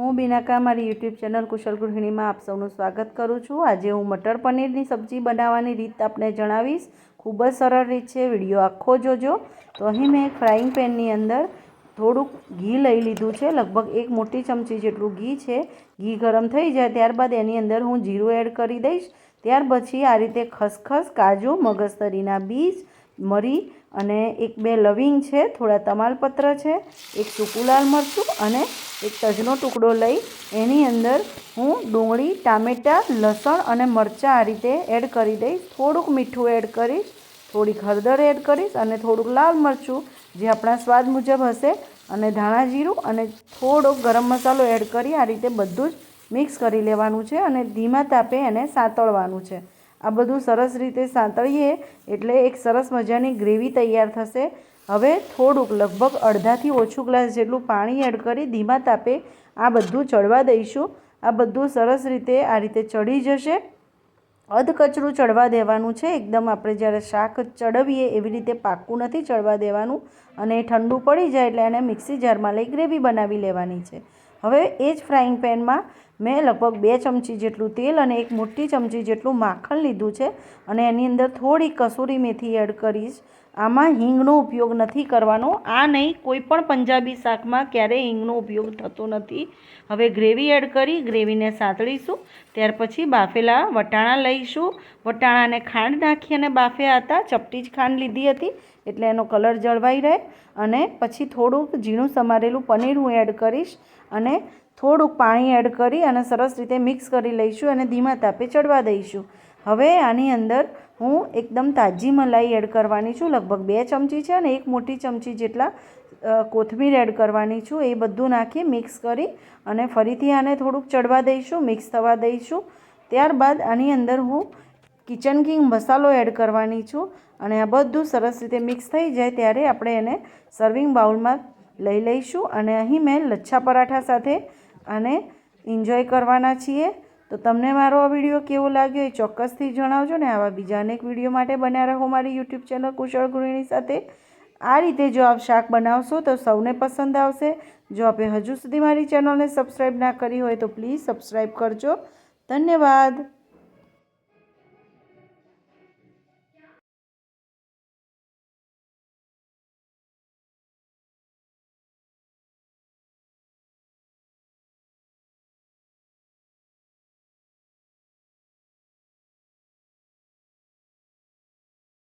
હું બિનાકા, મારી YouTube channel કુશલ ગૃહિણીમાં આપ સૌનું સ્વાગત કરું છું. આજે હું મટર પનીરની સબ્જી બનાવવાની રીત આપને જણાવીશ. ખૂબ જ સરળ રીત છે, વીડિયો આખો જોજો. તો અહીં મેં ફ્રાઈંગ પેનની અંદર થોડુંક ઘી લઈ લીધું છે, લગભગ એક મોટી ચમચી જેટલું ઘી છે. ઘી ગરમ થઈ જાય ત્યારબાદ એની અંદર હું જીરું એડ કરી દઈશ. ત્યાર પછી આ રીતે ખસખસ, કાજુ, મગજતરીના બીજ મરી અને એક બે લવિંગ છે, થોડા તમાલપત્ર છે, એક સૂકું લાલ મરચું અને એક તજનો ટુકડો લઈ એની અંદર હું ડુંગળી, ટામેટાં, લસણ અને મરચાં આ રીતે એડ કરી દઈશ. થોડુંક મીઠું એડ કરીશ, થોડીક હળદર એડ કરીશ અને થોડુંક લાલ મરચું જે આપણા સ્વાદ મુજબ હશે અને ધાણા જીરું અને થોડોક ગરમ મસાલો એડ કરી આ રીતે બધું જ મિક્સ કરી લેવાનું છે અને ધીમા તાપે એને સાંતળવાનું છે. આ બધું સરસ રીતે સાંતળીએ એટલે એક સરસ મજાની ગ્રેવી તૈયાર થશે. હવે થોડુંક, લગભગ અડધાથી ઓછું ગ્લાસ જેટલું પાણી એડ કરી ધીમા તાપે આ બધું ચડવા દઈશું. આ બધું સરસ રીતે આ રીતે ચડી જશે. અધકચરું ચડવા દેવાનું છે. એકદમ આપણે જ્યારે શાક ચડવીએ એવી રીતે પાક્કું નથી ચડવા દેવાનું અને એ ઠંડુ પડી જાય એટલે એને મિક્સી જારમાં લઈ ગ્રેવી બનાવી લેવાની છે. હવે એ જ ફ્રાઈંગ પેનમાં મેં લગભગ બે ચમચી જેટલું તેલ અને એક મોટી ચમચી જેટલું માખણ લીધું છે અને એની અંદર થોડી કસૂરી મેથી એડ કરીશ. આમાં હિંગનો ઉપયોગ નથી કરવાનો. આ નહીં, કોઈ પણ પંજાબી શાકમાં ક્યારેય હિંગનો ઉપયોગ થતો નથી. હવે ગ્રેવી એડ કરી, ગ્રેવીને સાતળીશું. ત્યાર પછી બાફેલા વટાણા લઈશું. વટાણાને ખાંડ નાખી અને બાફ્યા હતા. ચપટી જ ખાંડ લીધી હતી, એટલે એનો કલર જળવાઈ રહે. અને પછી થોડુંક ઝીણું સમારેલું પનીર હું એડ કરીશ અને થોડુંક પાણી એડ કરી અને સરસ રીતે મિક્સ કરી લઈશું અને ધીમા તાપે ચડવા દઈશું. હવે આની અંદર હું એકદમ તાજી મલાઈ એડ કરવાની છું. લગભગ બે ચમચી છે અને એક મોટી ચમચી જેટલા કોથમીર એડ કરવાની છું. એ બધું નાખી મિક્સ કરી અને ફરીથી આને થોડુંક ચડવા દઈશું, મિક્સ થવા દઈશું. ત્યારબાદ આની અંદર હું કિચન કિંગ મસાલો એડ કરવાની છું અને આ બધું સરસ રીતે મિક્સ થઈ જાય ત્યારે આપણે એને સર્વિંગ બાઉલમાં લઈ લઈશું. અને અહીં મેં લચ્છા પરાઠા સાથે આને એન્જોય કરવાના છીએ. તો તમને મારો આ વીડિયો કેવો લાગ્યો એ ચોક્કસથી જણાવજો ને. આવા બીજા અનેક વીડિયો માટે બન્યા રહો મારી યુટ્યુબ ચેનલ કુશળ ગૃહિણી સાથે. આ રીતે જો આપ શાક બનાવશો તો સૌને પસંદ આવશે. જો આપે હજુ સુધી મારી ચેનલને સબસ્ક્રાઈબ ના કરી હોય તો પ્લીઝ સબસ્ક્રાઈબ કરજો. ધન્યવાદ.